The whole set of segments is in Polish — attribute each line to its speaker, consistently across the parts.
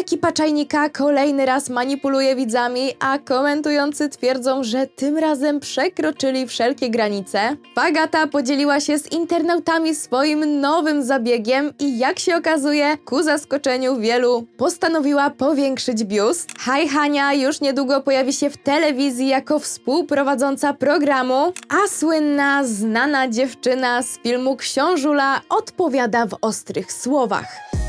Speaker 1: Ekipa czajnika kolejny raz manipuluje widzami, a komentujący twierdzą, że tym razem przekroczyli wszelkie granice. Fagata podzieliła się z internautami swoim nowym zabiegiem i jak się okazuje, ku zaskoczeniu wielu postanowiła powiększyć biust. Haj Hania już niedługo pojawi się w telewizji jako współprowadząca programu, a słynna, znana dziewczyna z filmu Książula odpowiada w ostrych słowach.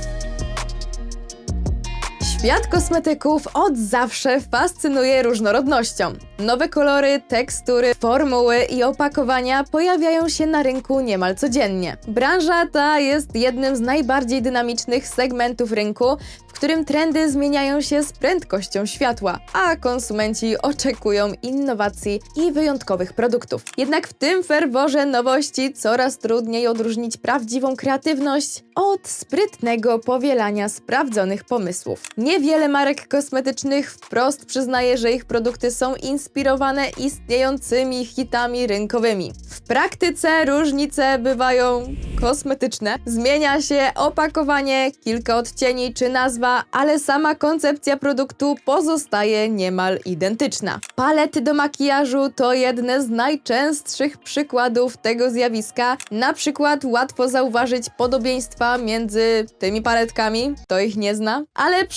Speaker 1: Świat kosmetyków od zawsze fascynuje różnorodnością. Nowe kolory, tekstury, formuły i opakowania pojawiają się na rynku niemal codziennie. Branża ta jest jednym z najbardziej dynamicznych segmentów rynku, w którym trendy zmieniają się z prędkością światła, a konsumenci oczekują innowacji i wyjątkowych produktów. Jednak w tym ferworze nowości coraz trudniej odróżnić prawdziwą kreatywność od sprytnego powielania sprawdzonych pomysłów. Niewiele marek kosmetycznych wprost przyznaje, że ich produkty są inspirowane istniejącymi hitami rynkowymi. W praktyce różnice bywają kosmetyczne. Zmienia się opakowanie, kilka odcieni czy nazwa, ale sama koncepcja produktu pozostaje niemal identyczna. Palety do makijażu to jedne z najczęstszych przykładów tego zjawiska. Na przykład łatwo zauważyć podobieństwa między tymi paletkami, to ich nie zna, ale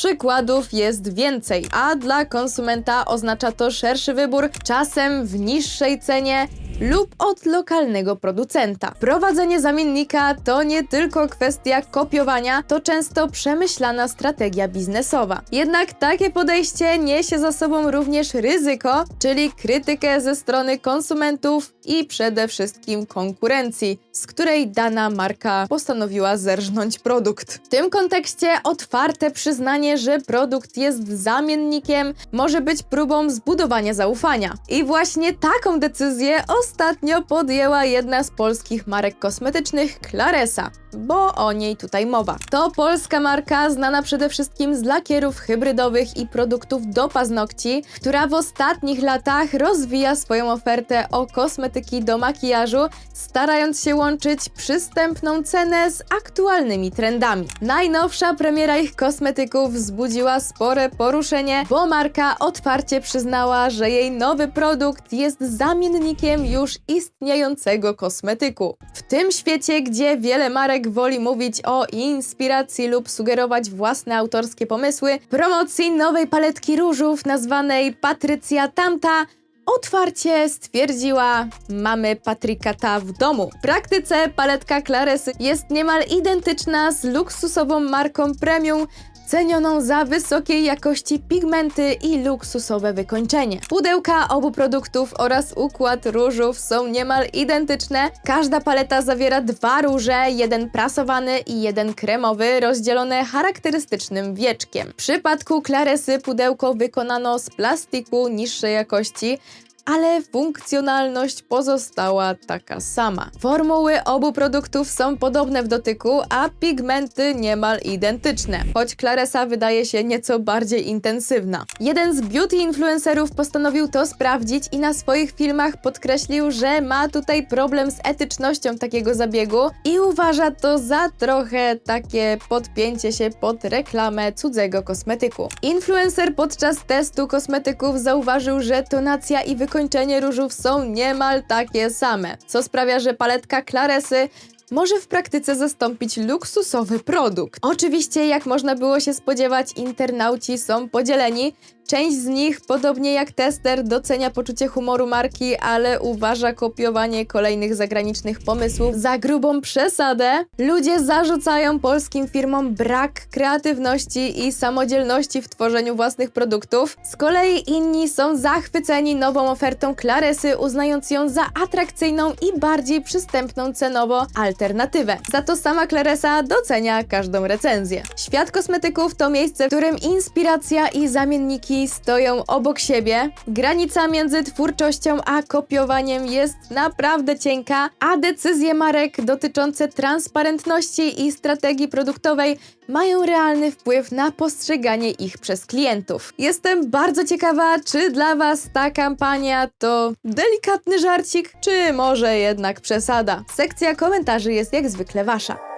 Speaker 1: jest więcej, a dla konsumenta oznacza to szerszy wybór, czasem w niższej cenie lub od lokalnego producenta. Prowadzenie zamiennika to nie tylko kwestia kopiowania, to często przemyślana strategia biznesowa. Jednak takie podejście niesie za sobą również ryzyko, czyli krytykę ze strony konsumentów i przede wszystkim konkurencji, z której dana marka postanowiła zerżnąć produkt. W tym kontekście otwarte przyznanie, że produkt jest zamiennikiem, może być próbą zbudowania zaufania. I właśnie taką decyzję ostatnio podjęła jedna z polskich marek kosmetycznych, Claresa, bo o niej tutaj mowa. To polska marka znana przede wszystkim z lakierów hybrydowych i produktów do paznokci, która w ostatnich latach rozwija swoją ofertę o kosmetyki do makijażu, starając się łączyć przystępną cenę z aktualnymi trendami. Najnowsza premiera ich kosmetyków wzbudziła spore poruszenie, bo marka otwarcie przyznała, że jej nowy produkt jest zamiennikiem już istniejącego kosmetyku. W tym świecie, gdzie wiele marek woli mówić o inspiracji lub sugerować własne autorskie pomysły, promocji nowej paletki różów nazwanej Patrycja Tamta otwarcie stwierdziła: Mamy Patrykata w domu. W praktyce paletka Claresy jest niemal identyczna z luksusową marką premium. Cenioną za wysokiej jakości pigmenty i luksusowe wykończenie. Pudełka obu produktów oraz układ różów są niemal identyczne. Każda paleta zawiera dwa róże, jeden prasowany i jeden kremowy, rozdzielone charakterystycznym wieczkiem. W przypadku Claresy pudełko wykonano z plastiku niższej jakości, ale funkcjonalność pozostała taka sama. Formuły obu produktów są podobne w dotyku, a pigmenty niemal identyczne, choć Claresa wydaje się nieco bardziej intensywna. Jeden z beauty influencerów postanowił to sprawdzić i na swoich filmach podkreślił, że ma tutaj problem z etycznością takiego zabiegu i uważa to za trochę takie podpięcie się pod reklamę cudzego kosmetyku. Influencer podczas testu kosmetyków zauważył, że tonacja i wykończenie różów są niemal takie same, co sprawia, że paletka Claresy może w praktyce zastąpić luksusowy produkt. Oczywiście, jak można było się spodziewać, internauci są podzieleni. Część z nich, podobnie jak tester, docenia poczucie humoru marki, ale uważa kopiowanie kolejnych zagranicznych pomysłów za grubą przesadę. Ludzie zarzucają polskim firmom brak kreatywności i samodzielności w tworzeniu własnych produktów. Z kolei inni są zachwyceni nową ofertą Claresy, uznając ją za atrakcyjną i bardziej przystępną cenowo alternatywę. Za to sama Claresa docenia każdą recenzję. Świat kosmetyków to miejsce, w którym inspiracja i zamienniki stoją obok siebie. Granica między twórczością a kopiowaniem jest naprawdę cienka, a decyzje marek dotyczące transparentności i strategii produktowej mają realny wpływ na postrzeganie ich przez klientów. Jestem bardzo ciekawa, czy dla Was ta kampania to delikatny żarcik, czy może jednak przesada. Sekcja komentarzy jest jak zwykle Wasza.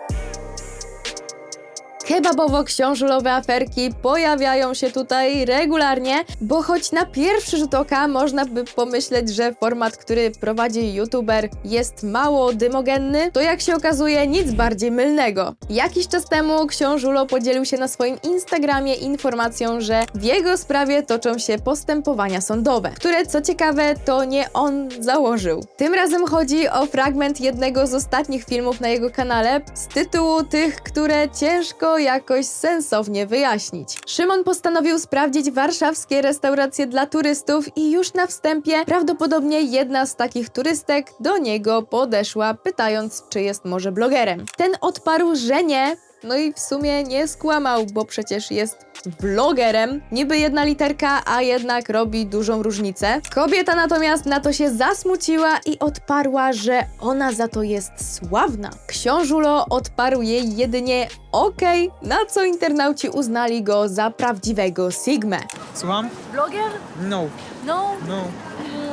Speaker 1: Kebabowo-książulowe aferki pojawiają się tutaj regularnie, bo choć na pierwszy rzut oka można by pomyśleć, że format, który prowadzi youtuber jest mało dymogenny, to jak się okazuje nic bardziej mylnego. Jakiś czas temu książulo podzielił się na swoim Instagramie informacją, że w jego sprawie toczą się postępowania sądowe, które co ciekawe to nie on założył. Tym razem chodzi o fragment jednego z ostatnich filmów na jego kanale z tytułu tych, które ciężko jakoś sensownie wyjaśnić. Szymon postanowił sprawdzić warszawskie restauracje dla turystów i już na wstępie prawdopodobnie jedna z takich turystek do niego podeszła, pytając, czy jest może blogerem. Ten odparł, że nie, no i w sumie nie skłamał, bo przecież jest vlogerem. Niby jedna literka, a jednak robi dużą różnicę. Kobieta natomiast na to się zasmuciła i odparła, że ona za to jest sławna. Książulo odparł jej jedynie okej, na co internauci uznali go za prawdziwego Sigmę.
Speaker 2: Słucham?
Speaker 3: Blogger?
Speaker 2: No,
Speaker 3: No,
Speaker 2: no,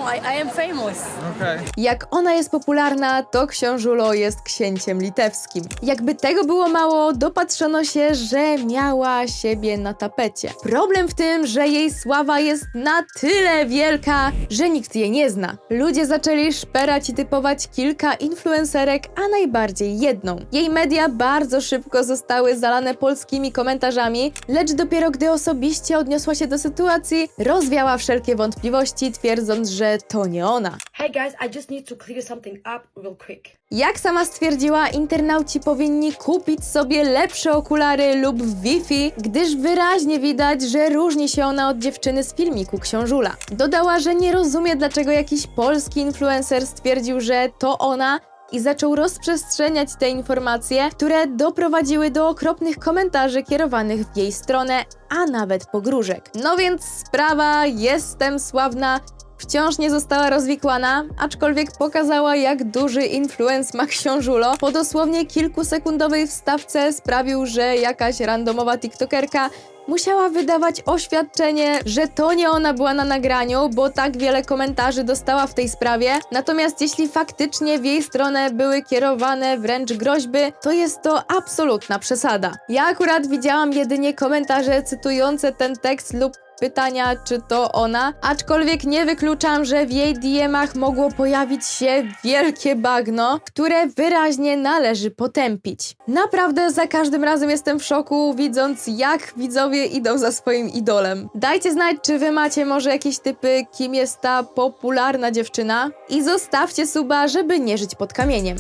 Speaker 3: I, I am famous.
Speaker 2: okej.
Speaker 1: Jak ona jest popularna, to książulo jest księciem litewskim. Jakby tego było mało, dopatrzono się, że miała siebie na tapecie. Problem w tym, że jej sława jest na tyle wielka, że nikt jej nie zna. Ludzie zaczęli szperać i typować kilka influencerek, a najbardziej jedną. Jej media bardzo szybko zostały zalane polskimi komentarzami, lecz dopiero gdy osobiście odniosła się do sytuacji, rozwiała wszelkie wątpliwości, twierdząc, że to nie ona.
Speaker 3: Hey guys, I just need to clear something up real quick.
Speaker 1: Jak sama stwierdziła, internauci powinni kupić sobie lepsze okulary lub Wi-Fi, gdyż wyraźnie widać, że różni się ona od dziewczyny z filmiku Książula. Dodała, że nie rozumie, dlaczego jakiś polski influencer stwierdził, że to ona i zaczął rozprzestrzeniać te informacje, które doprowadziły do okropnych komentarzy kierowanych w jej stronę, a nawet pogróżek. No więc sprawa jestem sławna wciąż nie została rozwikłana, aczkolwiek pokazała, jak duży influence ma książulo. Po dosłownie kilkusekundowej wstawce sprawił, że jakaś randomowa TikTokerka musiała wydawać oświadczenie, że to nie ona była na nagraniu, bo tak wiele komentarzy dostała w tej sprawie. Natomiast jeśli faktycznie w jej stronę były kierowane wręcz groźby, to jest to absolutna przesada. Ja akurat widziałam jedynie komentarze cytujące ten tekst lub pytania, czy to ona, aczkolwiek nie wykluczam, że w jej DM-ach mogło pojawić się wielkie bagno, które wyraźnie należy potępić. Naprawdę za każdym razem jestem w szoku, widząc jak widzowie idą za swoim idolem. Dajcie znać, czy wy macie może jakieś typy, kim jest ta popularna dziewczyna i zostawcie suba, żeby nie żyć pod kamieniem.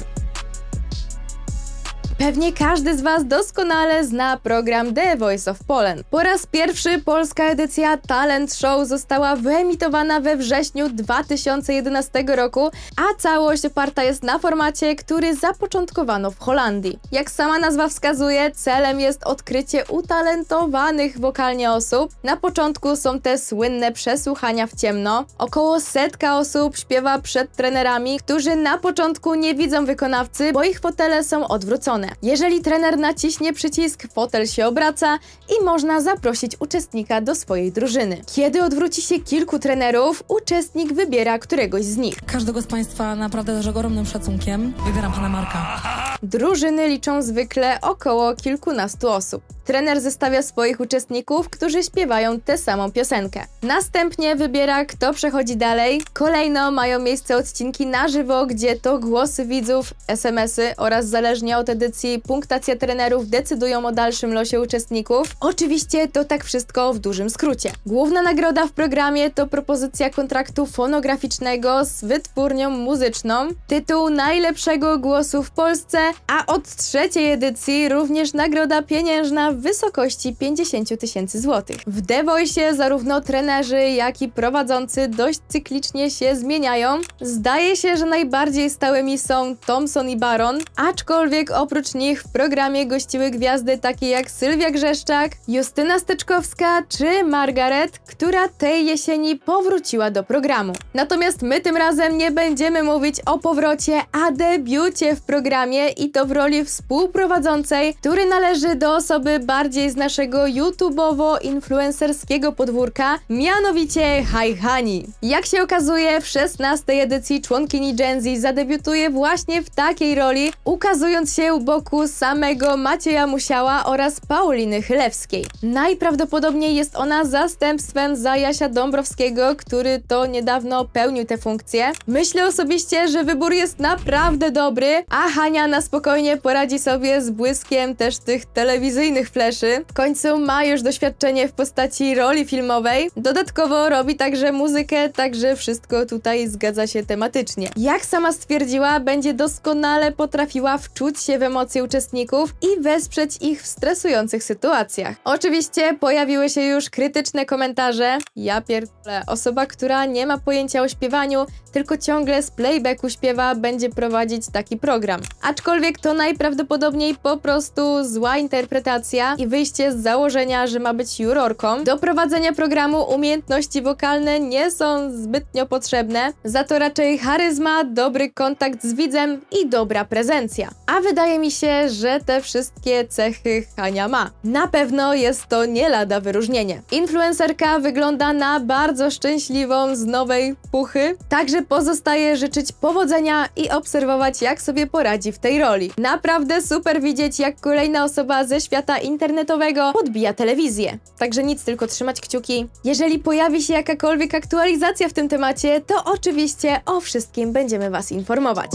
Speaker 1: Pewnie każdy z Was doskonale zna program The Voice of Poland. Po raz pierwszy polska edycja Talent Show została wyemitowana we wrześniu 2011 roku, a całość oparta jest na formacie, który zapoczątkowano w Holandii. Jak sama nazwa wskazuje, celem jest odkrycie utalentowanych wokalnie osób. Na początku są te słynne przesłuchania w ciemno. Około setka osób śpiewa przed trenerami, którzy na początku nie widzą wykonawcy, bo ich fotele są odwrócone. Jeżeli trener naciśnie przycisk, fotel się obraca i można zaprosić uczestnika do swojej drużyny. Kiedy odwróci się kilku trenerów, uczestnik wybiera któregoś z nich.
Speaker 4: Każdego z Państwa naprawdę z ogromnym szacunkiem wybieram Pana Marka.
Speaker 1: Drużyny liczą zwykle około kilkunastu osób. Trener zestawia swoich uczestników, którzy śpiewają tę samą piosenkę. Następnie wybiera, kto przechodzi dalej. Kolejno mają miejsce odcinki na żywo, gdzie to głosy widzów, SMS-y oraz zależnie od edycji punktacja trenerów decydują o dalszym losie uczestników. Oczywiście to tak wszystko w dużym skrócie. Główna nagroda w programie to propozycja kontraktu fonograficznego z wytwórnią muzyczną, tytuł najlepszego głosu w Polsce, a od trzeciej edycji również nagroda pieniężna w wysokości 50 tysięcy złotych. W The Voice zarówno trenerzy, jak i prowadzący dość cyklicznie się zmieniają. Zdaje się, że najbardziej stałymi są Thompson i Baron, aczkolwiek oprócz w programie gościły gwiazdy takie jak Sylwia Grzeszczak, Justyna Steczkowska czy Margaret, która tej jesieni powróciła do programu. Natomiast my tym razem nie będziemy mówić o powrocie, a debiucie w programie i to w roli współprowadzącej, który należy do osoby bardziej z naszego YouTubeowo-influencerskiego podwórka, mianowicie Hi Hani. Jak się okazuje, w 16 edycji członkini Gen Z zadebiutuje właśnie w takiej roli, ukazując się, bo boku samego Macieja Musiała oraz Pauliny Chylewskiej. Najprawdopodobniej jest ona zastępstwem za Jasia Dąbrowskiego, który to niedawno pełnił tę funkcję. Myślę osobiście, że wybór jest naprawdę dobry, a Hania na spokojnie poradzi sobie z błyskiem też tych telewizyjnych fleszy. W końcu ma już doświadczenie w postaci roli filmowej. Dodatkowo robi także muzykę, także wszystko tutaj zgadza się tematycznie. Jak sama stwierdziła, będzie doskonale potrafiła wczuć się w emocje uczestników i wesprzeć ich w stresujących sytuacjach. Oczywiście pojawiły się już krytyczne komentarze. Ja pierdolę, osoba, która nie ma pojęcia o śpiewaniu, tylko ciągle z playbacku śpiewa, będzie prowadzić taki program. Aczkolwiek to najprawdopodobniej po prostu zła interpretacja i wyjście z założenia, że ma być jurorką. Do prowadzenia programu umiejętności wokalne nie są zbytnio potrzebne, za to raczej charyzma, dobry kontakt z widzem i dobra prezencja. A wydaje mi się, że te wszystkie cechy Hania ma. Na pewno jest to nie lada wyróżnienie. Influencerka wygląda na bardzo szczęśliwą z nowej puchy, także pozostaje życzyć powodzenia i obserwować jak sobie poradzi w tej roli. Naprawdę super widzieć jak kolejna osoba ze świata internetowego podbija telewizję. Także nic, tylko trzymać kciuki. Jeżeli pojawi się jakakolwiek aktualizacja w tym temacie, to oczywiście o wszystkim będziemy Was informować.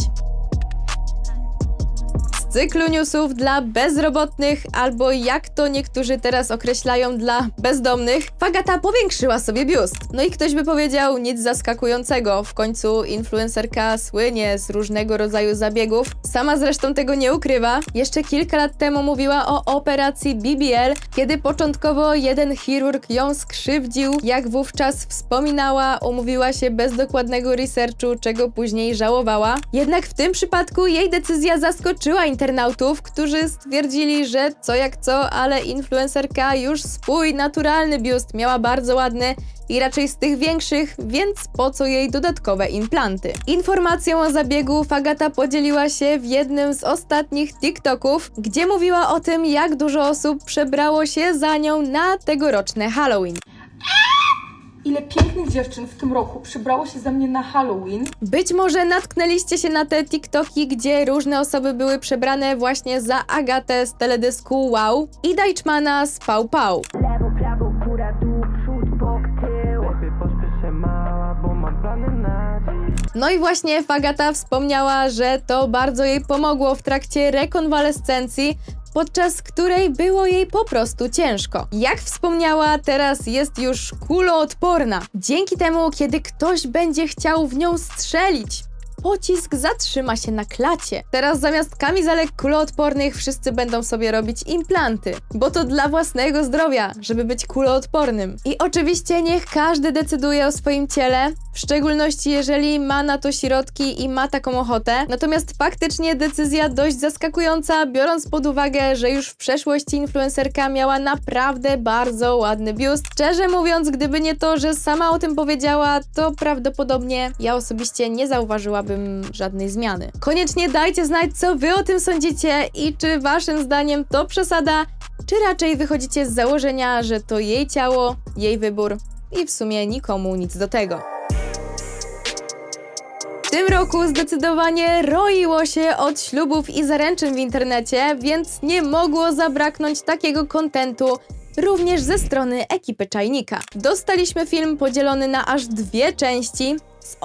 Speaker 1: Cyklu newsów dla bezrobotnych, albo jak to niektórzy teraz określają, dla bezdomnych, Fagata powiększyła sobie biust. No i ktoś by powiedział nic zaskakującego, w końcu influencerka słynie z różnego rodzaju zabiegów. Sama zresztą tego nie ukrywa. Jeszcze kilka lat temu mówiła o operacji BBL, kiedy początkowo jeden chirurg ją skrzywdził. Jak wówczas wspominała, umówiła się bez dokładnego researchu, czego później żałowała. Jednak w tym przypadku jej decyzja zaskoczyła internautów, którzy stwierdzili, że co jak co, ale influencerka już swój naturalny biust miała bardzo ładny i raczej z tych większych, więc po co jej dodatkowe implanty? Informacją o zabiegu Fagata podzieliła się w jednym z ostatnich TikToków, gdzie mówiła o tym, jak dużo osób przebrało się za nią na tegoroczne Halloween.
Speaker 2: Ile pięknych dziewczyn w tym roku przybrało się za mnie na Halloween.
Speaker 1: Być może natknęliście się na te TikToki, gdzie różne osoby były przebrane właśnie za Agatę z teledysku Wow i Dajczmana z Pau Pau.
Speaker 5: Lewo, prawo, góra, dół, przód, bok, tył
Speaker 6: Lepiej pośpiesz się mała, bo mam plany na dziś
Speaker 1: No i właśnie Fagata wspomniała, że to bardzo jej pomogło w trakcie rekonwalescencji, podczas której było jej po prostu ciężko. Jak wspomniała, teraz jest już kuloodporna. Dzięki temu, kiedy ktoś będzie chciał w nią strzelić, pocisk zatrzyma się na klacie. Teraz zamiast kamizelek kuloodpornych wszyscy będą sobie robić implanty, bo to dla własnego zdrowia, żeby być kuloodpornym. I oczywiście niech każdy decyduje o swoim ciele, w szczególności jeżeli ma na to środki i ma taką ochotę. Natomiast faktycznie decyzja dość zaskakująca, biorąc pod uwagę, że już w przeszłości influencerka miała naprawdę bardzo ładny biust. Szczerze mówiąc, gdyby nie to, że sama o tym powiedziała, to prawdopodobnie ja osobiście nie zauważyłabym żadnej zmiany. Koniecznie dajcie znać, co wy o tym sądzicie i czy waszym zdaniem to przesada, czy raczej wychodzicie z założenia, że to jej ciało, jej wybór i w sumie nikomu nic do tego. W tym roku zdecydowanie roiło się od ślubów i zaręczyn w internecie, więc nie mogło zabraknąć takiego kontentu również ze strony ekipy Czajnika. Dostaliśmy film podzielony na aż dwie części z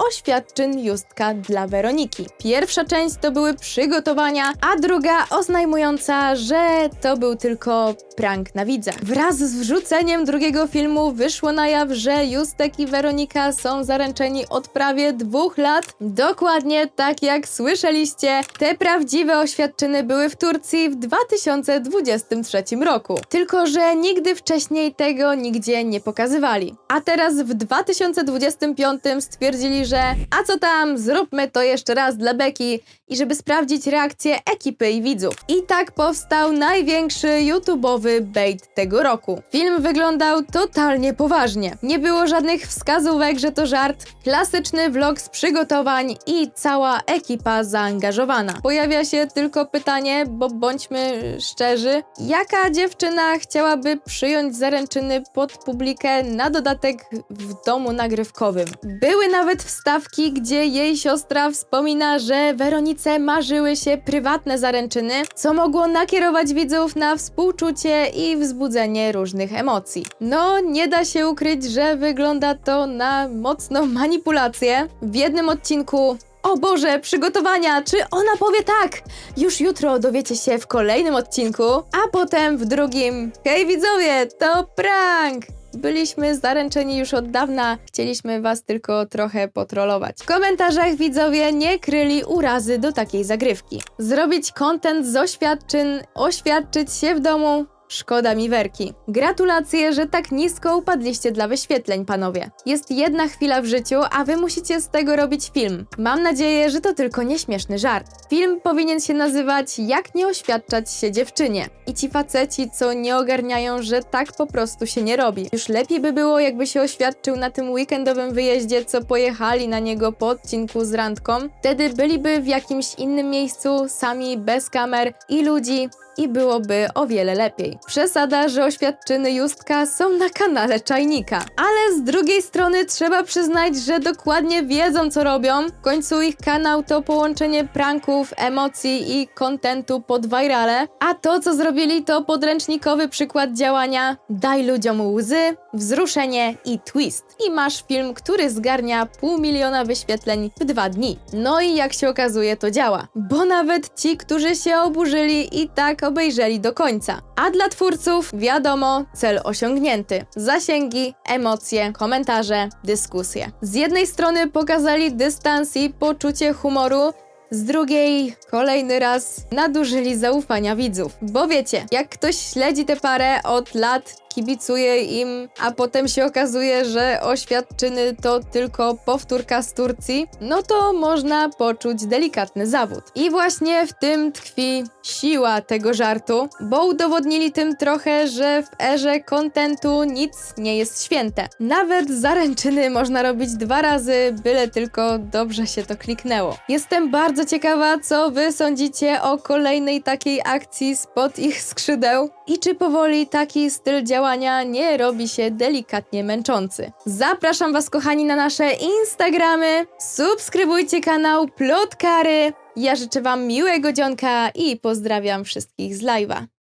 Speaker 1: Justka dla Weroniki. Pierwsza część to były przygotowania, a druga oznajmująca, że to był tylko prank na widzach. Wraz z wrzuceniem drugiego filmu wyszło na jaw, że Justek i Weronika są zaręczeni od prawie dwóch lat. Dokładnie tak jak słyszeliście, te prawdziwe oświadczyny były w Turcji w 2023 roku. Tylko, że nigdy wcześniej tego nigdzie nie pokazywali. A teraz w 2025 stwierdzili, że a co tam, zróbmy to jeszcze raz dla Beki i żeby sprawdzić reakcję ekipy i widzów. I tak powstał największy YouTube'owy bait tego roku. Film wyglądał totalnie poważnie. Nie było żadnych wskazówek, że to żart, klasyczny vlog z przygotowań i cała ekipa zaangażowana. Pojawia się tylko pytanie, bo bądźmy szczerzy, jaka dziewczyna chciałaby przyjąć zaręczyny pod publikę na dodatek w domu nagrywkowym? Były nawet nawet wstawki, gdzie jej siostra wspomina, że Weronice marzyły się prywatne zaręczyny, co mogło nakierować widzów na współczucie i wzbudzenie różnych emocji. No, nie da się ukryć, że wygląda to na mocną manipulację. W jednym odcinku o Boże, przygotowania! Czy ona powie tak? Już jutro dowiecie się w kolejnym odcinku, a potem w drugim. Hej widzowie, to prank! Byliśmy zaręczeni już od dawna, chcieliśmy was tylko trochę potrolować. W komentarzach widzowie nie kryli urazy do takiej zagrywki. Zrobić content z oświadczyn, oświadczyć się w domu, Szkoda mi werki. Gratulacje, że tak nisko upadliście dla wyświetleń, panowie. Jest jedna chwila w życiu, a wy musicie z tego robić film. Mam nadzieję, że to tylko nieśmieszny żart. Film powinien się nazywać Jak nie oświadczać się dziewczynie. I ci faceci, co nie ogarniają, że tak po prostu się nie robi. Już lepiej by było, jakby się oświadczył na tym weekendowym wyjeździe, co pojechali na niego po odcinku z randką. Wtedy byliby w jakimś innym miejscu, sami, bez kamer i ludzi, i byłoby o wiele lepiej. Przesada, że oświadczyny Justka są na kanale Czajnika. Ale z drugiej strony trzeba przyznać, że dokładnie wiedzą co robią. W końcu ich kanał to połączenie pranków, emocji i kontentu pod virale. A to co zrobili to podręcznikowy przykład działania daj ludziom łzy, wzruszenie i twist. I masz film, który zgarnia pół miliona wyświetleń w dwa dni. No i jak się okazuje to działa. Bo nawet ci, którzy się oburzyli i tak obejrzeli do końca. A dla twórców wiadomo, cel osiągnięty. Zasięgi, emocje, komentarze, dyskusje. Z jednej strony pokazali dystans i poczucie humoru, z drugiej, kolejny raz nadużyli zaufania widzów. Bo wiecie, jak ktoś śledzi tę parę od lat, kibicuje im, a potem się okazuje, że oświadczyny to tylko powtórka z Turcji, no to można poczuć delikatny zawód. I właśnie w tym tkwi siła tego żartu, bo udowodnili tym trochę, że w erze kontentu nic nie jest święte. Nawet zaręczyny można robić dwa razy, byle tylko dobrze się to kliknęło. Jestem bardzo ciekawa, co wy sądzicie o kolejnej takiej akcji spod ich skrzydeł i czy powoli taki styl działania nie robi się delikatnie męczący. Zapraszam was kochani na nasze Instagramy, subskrybujcie kanał Plotkary. Ja życzę wam miłego dzionka i pozdrawiam wszystkich z live'a.